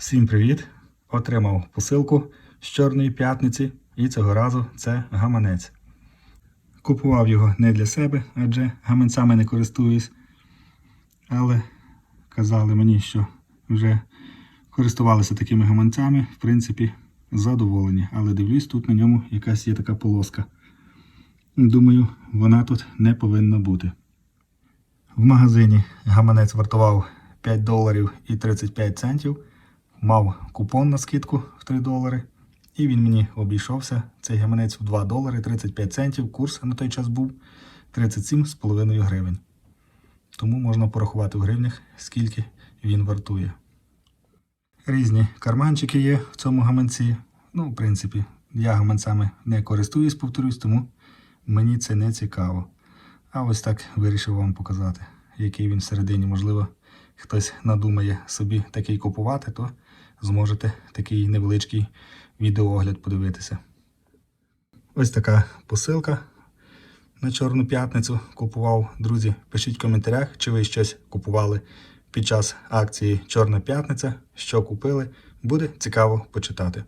Всім привіт! Отримав посилку з Чорної п'ятниці, і цього разу це гаманець. Купував його не для себе, адже гаманцями не користуюсь. Але казали мені, що вже користувалися такими гаманцями, в принципі, задоволені. Але дивлюсь, тут на ньому якась є така полоска. Думаю, вона тут не повинна бути. В магазині гаманець вартував 5 доларів і 35 центів. Мав купон на скидку в 3 долари. І він мені обійшовся. Цей гаманець в 2 долари 35 центів. Курс на той час був 37,5 гривень. Тому можна порахувати в гривнях, скільки він вартує. Різні карманчики є в цьому гаманці. Ну, в принципі, я гаманцями не користуюсь, повторюсь, тому мені це не цікаво. А ось так вирішив вам показати, який він всередині. Можливо, хтось надумає собі такий купувати, то зможете такий невеличкий відеоогляд подивитися. Ось така посилка на Чорну п'ятницю купував. Друзі, пишіть в коментарях, чи ви щось купували під час акції Чорна п'ятниця, що купили. Буде цікаво почитати.